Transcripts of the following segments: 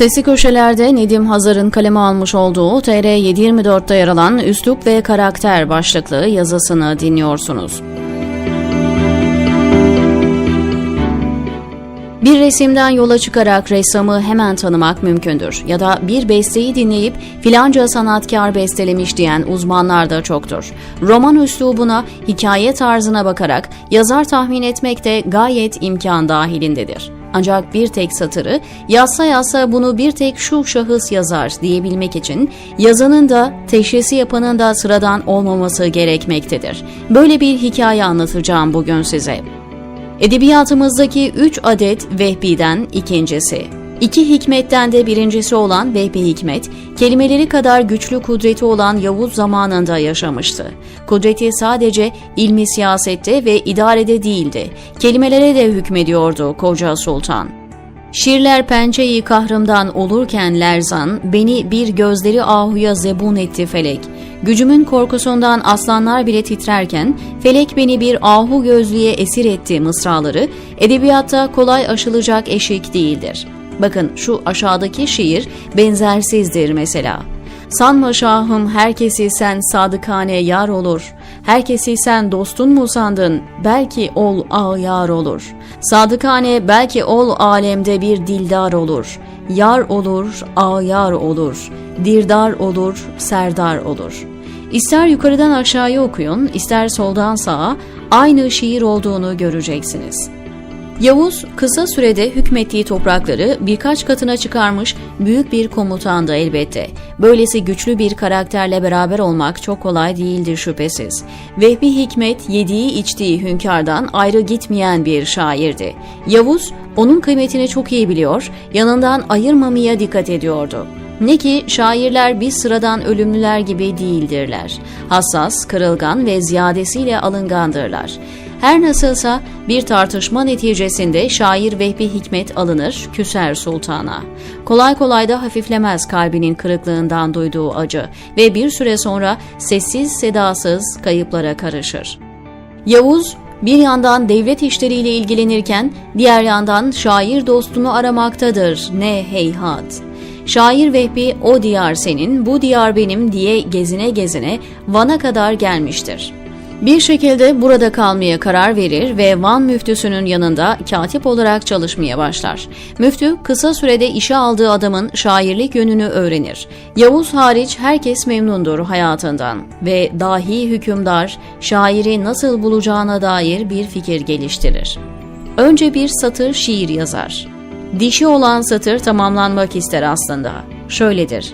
Sesli köşelerde Nedim Hazar'ın kaleme almış olduğu TR 724'te yer alan Üslup ve Karakter başlıklı yazısını dinliyorsunuz. Bir resimden yola çıkarak ressamı hemen tanımak mümkündür ya da bir besteyi dinleyip filanca sanatkar bestelemiş diyen uzmanlar da çoktur. Roman üslubuna, hikaye tarzına bakarak yazar tahmin etmek de gayet imkan dahilindedir. Ancak bir tek satırı yazsa yazsa bunu bir tek şu şahıs yazar diyebilmek için yazanın da teşhisi yapanın da sıradan olmaması gerekmektedir. Böyle bir hikaye anlatacağım bugün size. Edebiyatımızdaki üç adet Vehbi'den ikincisi. İki hikmetten de birincisi olan Vehbi Hikmet, kelimeleri kadar güçlü kudreti olan Yavuz zamanında yaşamıştı. Kudreti sadece ilmi siyasette ve idarede değildi, kelimelere de hükmediyordu koca sultan. Şirler pençeyi kahrımdan olurken lerzan, beni bir gözleri ahuya zebun etti felek. Gücümün korkusundan aslanlar bile titrerken, felek beni bir ahu gözlüğe esir etti mısraları, edebiyatta kolay aşılacak eşik değildir. Bakın şu aşağıdaki şiir benzersizdir mesela. Sanma şahım herkesi sen sadıkane yar olur. Herkesi sen dostun mu sandın? Belki ol ağyar olur. Sadıkane belki ol alemde bir dildar olur. Yar olur, ağyar olur. Dirdar olur, serdar olur. İster yukarıdan aşağıya okuyun, ister soldan sağa aynı şiir olduğunu göreceksiniz.'' Yavuz kısa sürede hükmettiği toprakları birkaç katına çıkarmış büyük bir komutandı elbette. Böylesi güçlü bir karakterle beraber olmak çok kolay değildir şüphesiz. Vehbi Hikmet yediği içtiği hünkârdan ayrı gitmeyen bir şairdi. Yavuz onun kıymetini çok iyi biliyor, yanından ayırmamaya dikkat ediyordu. Ne ki şairler biz sıradan ölümlüler gibi değildirler. Hassas, kırılgan ve ziyadesiyle alıngandırlar. Her nasılsa bir tartışma neticesinde şair Vehbi Hikmet alınır, küser sultana. Kolay kolay da hafiflemez kalbinin kırıklığından duyduğu acı ve bir süre sonra sessiz sedasız kayıplara karışır. Yavuz bir yandan devlet işleriyle ilgilenirken diğer yandan şair dostunu aramaktadır. Ne heyhat. Şair Vehbi o diyar senin, bu diyar benim diye gezine gezine Van'a kadar gelmiştir. Bir şekilde burada kalmaya karar verir ve Van müftüsünün yanında katip olarak çalışmaya başlar. Müftü kısa sürede işe aldığı adamın şairlik yönünü öğrenir. Yavuz hariç herkes memnundur hayatından ve dahi hükümdar şairi nasıl bulacağına dair bir fikir geliştirir. Önce bir satır şiir yazar. Dişi olan satır tamamlanmak ister aslında. Şöyledir.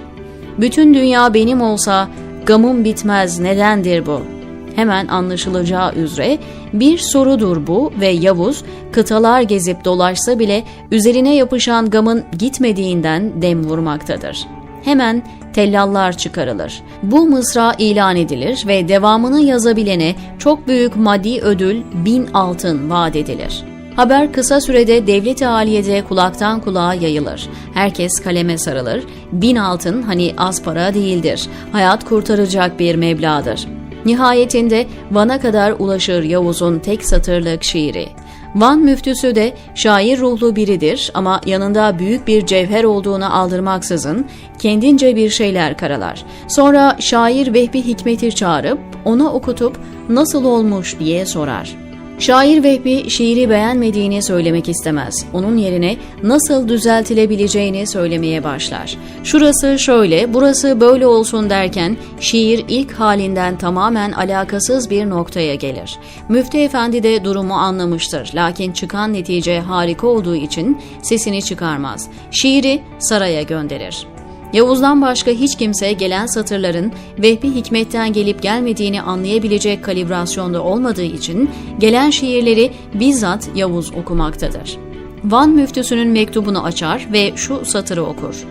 Bütün dünya benim olsa gamım bitmez nedendir bu? Hemen anlaşılacağı üzere bir sorudur bu ve Yavuz kıtalar gezip dolaşsa bile üzerine yapışan gamın gitmediğinden dem vurmaktadır. Hemen tellallar çıkarılır. Bu mısra ilan edilir ve devamını yazabilene çok büyük maddi ödül bin altın vaat edilir. Haber kısa sürede devlet-i aliyede kulaktan kulağa yayılır. Herkes kaleme sarılır. Bin altın hani az para değildir. Hayat kurtaracak bir meblağdır. Nihayetinde Van'a kadar ulaşır Yavuz'un tek satırlık şiiri. Van müftüsü de şair ruhlu biridir ama yanında büyük bir cevher olduğunu aldırmaksızın kendince bir şeyler karalar. Sonra şair Vehbi Hikmet'i çağırıp ona okutup nasıl olmuş diye sorar. Şair Vehbi şiiri beğenmediğini söylemek istemez. Onun yerine nasıl düzeltilebileceğini söylemeye başlar. Şurası şöyle, burası böyle olsun derken şiir ilk halinden tamamen alakasız bir noktaya gelir. Müftü Efendi de durumu anlamıştır. Lakin çıkan netice harika olduğu için sesini çıkarmaz. Şiiri saraya gönderir. Yavuz'dan başka hiç kimse gelen satırların Vehbi Hikmet'ten gelip gelmediğini anlayabilecek kalibrasyonda olmadığı için gelen şiirleri bizzat Yavuz okumaktadır. Van müftüsünün mektubunu açar ve şu satırı okur.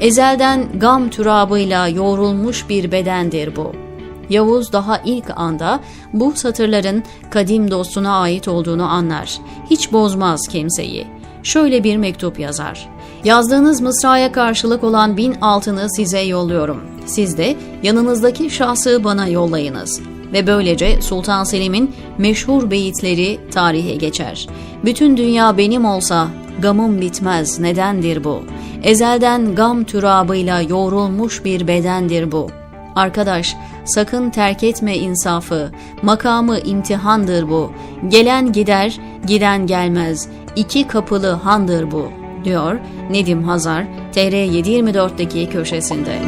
Ezelden gam türabıyla yoğrulmuş bir bedendir bu. Yavuz daha ilk anda bu satırların kadim dostuna ait olduğunu anlar. Hiç bozmaz kimseyi. Şöyle bir mektup yazar. Yazdığınız mısraya karşılık olan bin altını size yolluyorum. Siz de yanınızdaki şahsı bana yollayınız. Ve böylece Sultan Selim'in meşhur beyitleri tarihe geçer. Bütün dünya benim olsa gamım bitmez nedendir bu? Ezelden gam türabıyla yoğrulmuş bir bedendir bu. Arkadaş, sakın terk etme insafı, makamı imtihandır bu. Gelen gider, giden gelmez, iki kapılı handır bu, diyor Nedim Hazar, TR724'deki köşesinde.